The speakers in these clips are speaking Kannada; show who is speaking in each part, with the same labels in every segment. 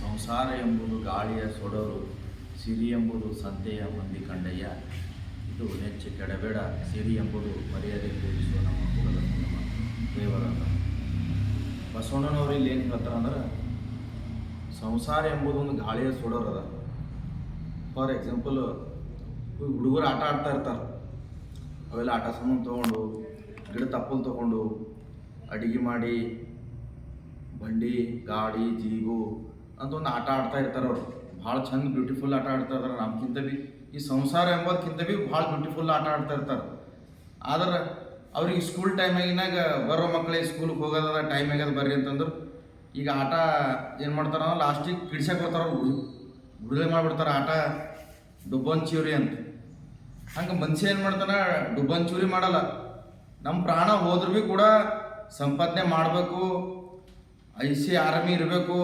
Speaker 1: ಸಂಸಾರ ಎಂಬುದು ಗಾಳಿಯ ಸೊಡರು, ಸಿರಿ ಎಂಬುದು ಸಂತೆಯ ಮಂದಿ ಕಂಡಯ್ಯ. ಇದು ನೆಚ್ಚು ಕೆಡಬೇಡ, ಸಿರಿ ಎಂಬುದು ಮರ್ಯಾದೆ ಪೂಜಿಸುವ ನಮ್ಮ ಕುಲದ ನಮ್ಮ ದೇವರ ಬಸವಣ್ಣನವ್ರು ಇಲ್ಲಿ ಏನು ಹೇಳ್ತಾರೆ ಅಂದ್ರೆ, ಸಂಸಾರ ಎಂಬುದು ಒಂದು ಗಾಳಿಯ ಸೊಡರು ಅದ. ಫಾರ್ ಎಕ್ಸಾಂಪಲ್, ಹುಡುಗರು ಆಟ ಆಡ್ತಾ ಇರ್ತಾರೆ. ಅವೆಲ್ಲ ಆಟ ಸಾಮಾನು ತೊಗೊಂಡು, ಗಿಡ ತಪ್ಪಲು ತೊಗೊಂಡು, ಅಡುಗೆ ಮಾಡಿ ಬಂಡಿ, ಗಾಡಿ ಜೀಬು ಅಂತ ಒಂದು ಆಟ ಆಡ್ತಾ ಇರ್ತಾರೆ ಅವ್ರು. ಭಾಳ ಚಂದ ಬ್ಯೂಟಿಫುಲ್ ಆಟ ಆಡ್ತಾ ಇರ್ತಾರೆ ನಮ್ಗಿಂತ ಬಿ ಈ ಸಂಸಾರ ಎಂಬೋದಕ್ಕಿಂತ ಬಿ ಭಾಳ ಬ್ಯೂಟಿಫುಲ್ ಆಟ ಆಡ್ತಾ ಇರ್ತಾರೆ. ಆದ್ರೆ ಅವ್ರಿಗೆ ಸ್ಕೂಲ್ ಟೈಮಾಗಿನಾಗ ಬರೋ ಮಕ್ಕಳಿಗೆ ಸ್ಕೂಲ್ಗೆ ಹೋಗೋದ ಟೈಮ್ ಆಗ್ಯದ ಬರ್ರಿ ಅಂತಂದ್ರೆ. ಈಗ ಆಟ ಏನು ಮಾಡ್ತಾರ ಲಾಸ್ಟಿಗೆ ಕಿಡ್ಸಕ್ಕೆ ಬರ್ತಾರ ಬಿಡುಗಡೆ ಮಾಡಿಬಿಡ್ತಾರೆ ಆಟ. ಡುಬ್ಬನ್ ಚೂರಿ ಅಂತ. ಹಂಗೆ ಮನುಷ್ಯ ಏನು ಮಾಡ್ತಾನ? ಡುಬ್ಬನ್ ಚೂರಿ ಮಾಡಲ್ಲ. ನಮ್ಮ ಪ್ರಾಣ ಹೋದ್ರೂ ಭೀ ಕೂಡ ಸಂಪಾದನೆ ಮಾಡಬೇಕು ಐಸಿ ಆರ್ಮಿ ಇರಬೇಕು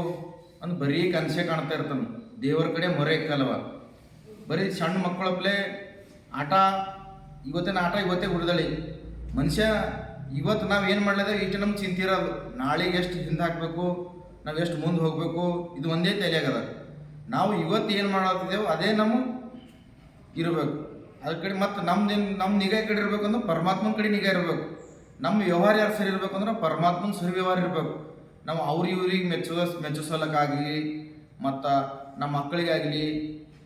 Speaker 1: ಅಂತ ಬರೀ ಕನಸೇ ಕಾಣ್ತಾ ಇರ್ತಾನೆ. ದೇವರ ಕಡೆ ಮೊರೆ ಇಕ್ಕಲ್ವ ಬರೀ ಸಣ್ಣ ಮಕ್ಕಳಪ್ಲೆ ಆಟ, ಇವತ್ತಿನ ಆಟ ಇವತ್ತೇ ಹುಡ್ದಳಿ. ಮನುಷ್ಯ ಇವತ್ತು ನಾವು ಏನು ಮಾಡ್ಲಿದ್ರೆ ಇಷ್ಟು ನಮ್ಗೆ ಚಿಂತೆ ಇರೋದು. ನಾಳೆಗೆ ಎಷ್ಟು ಹಿಂದೆ ಹಾಕಬೇಕು? ನಾವು ಎಷ್ಟು ಮುಂದೆ ಹೋಗಬೇಕು? ಇದು ಒಂದೇ ತಲೆಯಾಗದ. ನಾವು ಇವತ್ತು ಏನು ಮಾಡತ್ತಿದ್ದೇವೆ ಅದೇ ನಮ್ಮ ಇರಬೇಕು. ಅದ್ರ ಕಡೆ ಮತ್ತು ನಮ್ದೇನು ನಮ್ಮ ನಿಗಾ ಕಡೆ ಇರಬೇಕು ಅಂದ್ರೆ ಪರಮಾತ್ಮನ ಕಡೆ ನಿಗಾ ಇರಬೇಕು. ನಮ್ಮ ವ್ಯವಹಾರ ಯಾರು ಸರಿ ಇರಬೇಕು ಅಂದ್ರೆ ಪರಮಾತ್ಮನ ಸರಿ ವ್ಯವಹಾರ ಇರಬೇಕು. ನಾವು ಅವ್ರ ಇವ್ರಿಗೆ ಮೆಚ್ಚುವ, ಮೆಚ್ಚಿಸೋಲಕ್ಕಾಗಲಿ, ಮತ್ತು ನಮ್ಮ ಮಕ್ಕಳಿಗಾಗಲಿ,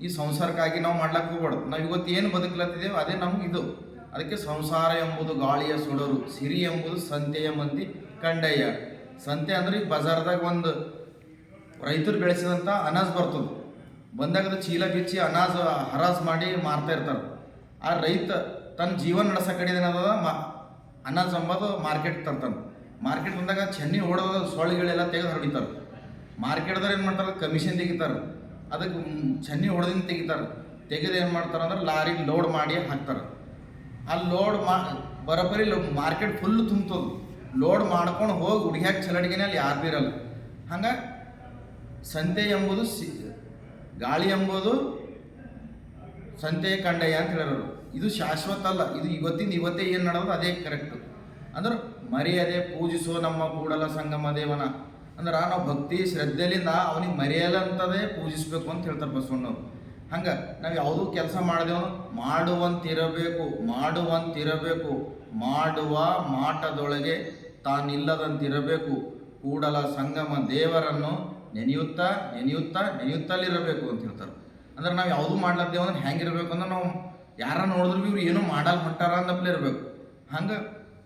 Speaker 1: ಈ ಸಂಸಾರಕ್ಕಾಗಿ ನಾವು ಮಾಡ್ಲಕ್ಕೆ ಹೋಗ್ಬಾರ್ದು. ನಾವು ಇವತ್ತು ಏನು ಬದುಕಲತ್ತಿದ್ದೇವೆ ಅದೇ ನಮ್ಗೆ ಇದು. ಅದಕ್ಕೆ ಸಂಸಾರ ಎಂಬುದು ಗಾಳಿಯ ಸುಡರು, ಸಿರಿ ಎಂಬುದು ಸಂತೆಯ ಮಂದಿ ಕಂಡಯ್ಯ. ಸಂತೆ ಅಂದ್ರೆ ಈ ಬಜಾರ್ದಾಗ ಒಂದು ರೈತರು ಬೆಳೆಸಿದಂಥ ಅನಾಜ್ ಬರ್ತದೆ. ಬಂದಾಗ ಚೀಲ ಬಿಚ್ಚಿ ಅನಾಜ್ ಹರಾಜ್ ಮಾಡಿ ಮಾರ್ತಾ ಇರ್ತಾರೆ. ಆ ರೈತ ತನ್ನ ಜೀವನ ನಡೆಸೋ ಕಡೆ ಏನದ ಮಾ ಅನಾಜ್ ಅಂಬೋದು ಮಾರ್ಕೆಟ್ ತರ್ತಾನೆ. ಮಾರ್ಕೆಟ್ ಬಂದಾಗ ಚೆನ್ನಿ ಹೊಡೆದ ಸೊಳ್ಳೆಗಳೆಲ್ಲ ತೆಗೆದು ಹೊಡಿತಾರೆ ಮಾರ್ಕೆಟ್ದವ್ರು ಏನು ಮಾಡ್ತಾರೆ? ಕಮಿಷನ್ ತೆಗಿತಾರೆ. ಅದಕ್ಕೆ ಚೆನ್ನಿ ಹೊಡೆದಿಂದ ತೆಗಿತಾರೆ. ತೆಗೆದು ಏನು ಮಾಡ್ತಾರೆ ಅಂದ್ರೆ ಲಾರಿ ಲೋಡ್ ಮಾಡಿ ಹಾಕ್ತಾರೆ. ಆ ಲೋಡ್ ಮಾ, ಬರೋಬ್ಬರಿ ಮಾರ್ಕೆಟ್ ಫುಲ್ ತುಂಬ್ತದೆ. ಲೋಡ್ ಮಾಡ್ಕೊಂಡು ಹೋಗಿ ಹುಡುಗ್ಯಾಕ ಚಲಡಿಗೆನೇ ಅಲ್ಲಿ ಯಾರು ಇರಲ್ಲ. ಹಂಗೆ ಸಂತೆ ಎಂಬುದು ಸಿ, ಗಾಳಿ ಎಂಬುದು ಸಂತೆ ಕಂಡಯ್ಯ ಅಂತ ಹೇಳೋರು ಇದು ಶಾಶ್ವತ ಅಲ್ಲ. ಇದು ಇವತ್ತಿನ ಇವತ್ತೇ ಏನು ನಡೆಯೋದು ಅದೇ ಕರೆಕ್ಟು ಅಂದ್ರೆ ಮರ್ಯಾದೆ ಪೂಜಿಸೋ ನಮ್ಮ ಕೂಡಲ ಸಂಗಮ ದೇವನ. ಅಂದ್ರೆ ನಾವು ಭಕ್ತಿ ಶ್ರದ್ಧೆಲಿಂದ ಅವನಿಗೆ ಮರೆಯಲ್ಲಂಥದ್ದೇ ಪೂಜಿಸ್ಬೇಕು ಅಂತ ಹೇಳ್ತಾರೆ ಬಸವಣ್ಣವ್ರು. ಹಂಗೆ ನಾವು ಯಾವುದೂ ಕೆಲಸ ಮಾಡಿದೆವು ಮಾಡುವಂತಿರಬೇಕು ಮಾಡುವಂತಿರಬೇಕು, ಮಾಡುವ ಮಾಟದೊಳಗೆ ತಾನಿಲ್ಲದಂತಿರಬೇಕು. ಕೂಡಲ ಸಂಗಮ ದೇವರನ್ನು ನೆನೆಯುತ್ತಾ ನೆನೆಯುತ್ತಾ, ನೆನೆಯುತ್ತಲಿರಬೇಕು ಅಂತ ಹೇಳ್ತಾರೆ. ಅಂದ್ರೆ ನಾವು ಯಾವುದೂ ಮಾಡ್ಲತ್ತೇವೆ ಅಂದ್ರೆ ಹೆಂಗಿರ್ಬೇಕು ಅಂದ್ರೆ ನಾವು ಯಾರ ನೋಡಿದ್ರು ಇವ್ರು ಏನೂ ಮಾಡಲ್ಲ ಹೊಂಟಾರ ಅಂದಪ್ಲೆ ಇರಬೇಕು. ಹಂಗೆ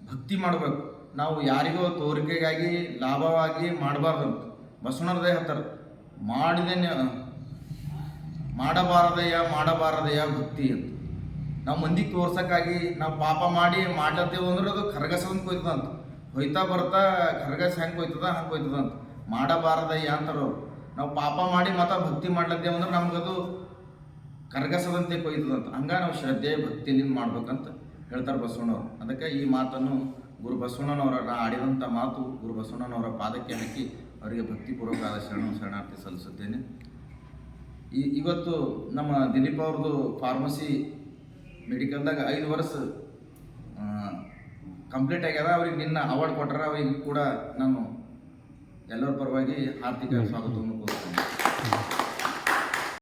Speaker 1: ಭಕ್ತಿ ಮಾಡಬೇಕು. ನಾವು ಯಾರಿಗೋ ತೋರಿಕೆಗಾಗಿ ಲಾಭವಾಗಿ ಮಾಡಬಾರ್ದಂತ. ಬಸವಣ್ಣರದೇ ಹತ್ತಾರ ಮಾಡಿದ ಮಾಡಬಾರದೆಯ ಮಾಡಬಾರದೆಯ ಭಕ್ತಿ ಅಂತ. ನಾವು ಮಂದಿಗೆ ತೋರ್ಸೋಕ್ಕಾಗಿ ನಾವು ಪಾಪ ಮಾಡಿ ಮಾಡ್ಲತ್ತೇವೆ ಅಂದ್ರೆ ಅದು ಕರಗಸಂತ ಕೊಯ್ತದಂತ. ಹೊಯ್ತಾ ಬರ್ತಾ ಕರಗಸ ಹೆಂಗೆ ಕೊಯ್ತದ, ಹಂಗೆ ಕೊಯ್ತದಂತ. ಮಾಡಬಾರದಯ್ಯ ಅಂತಾರೆ ನಾವು ಪಾಪ ಮಾಡಿ ಮತ್ತೆ ಭಕ್ತಿ ಮಾಡ್ಲತ್ತೇವೆ ಅಂದ್ರೆ ನಮ್ಗದು ಕರಗಸದಂತೆ ಕೊಯ್ತದಂತ. ಹಂಗ ನಾವು ಶ್ರದ್ಧೆ ಭಕ್ತಿಯಲ್ಲಿ ಮಾಡ್ಬೇಕಂತ ಹೇಳ್ತಾರೆ ಬಸವಣ್ಣವ್ರು. ಅದಕ್ಕೆ ಈ ಮಾತನ್ನು ಗುರು ಬಸವಣ್ಣನವರ ಆಡಿದಂಥ ಮಾತು ಗುರು ಬಸವಣ್ಣನವರ ಪಾದಕ್ಕೆ ಹಾಕಿ ಅವರಿಗೆ ಭಕ್ತಿಪೂರ್ವಕವಾದ ಶರಣ ಶರಣಾರ್ಥಿ ಸಲ್ಲಿಸುತ್ತೇನೆ. ಈ ಇವತ್ತು ನಮ್ಮ ದಿಲೀಪ್ ಅವ್ರದ್ದು ಫಾರ್ಮಸಿ ಮೆಡಿಕಲ್ದಾಗ ಐದು ವರ್ಷ ಕಂಪ್ಲೀಟ್ ಆಗ್ಯದ. ಅವ್ರಿಗೆ ನಿನ್ನ ಅವಾರ್ಡ್ ಕೊಟ್ಟರೆ ಅವ್ರಿಗೆ ಕೂಡ ನಾನು ಎಲ್ಲರ ಪರವಾಗಿ ಆರ್ಥಿಕ ಸ್ವಾಗತವನ್ನು ಕೋರ್ತೇನೆ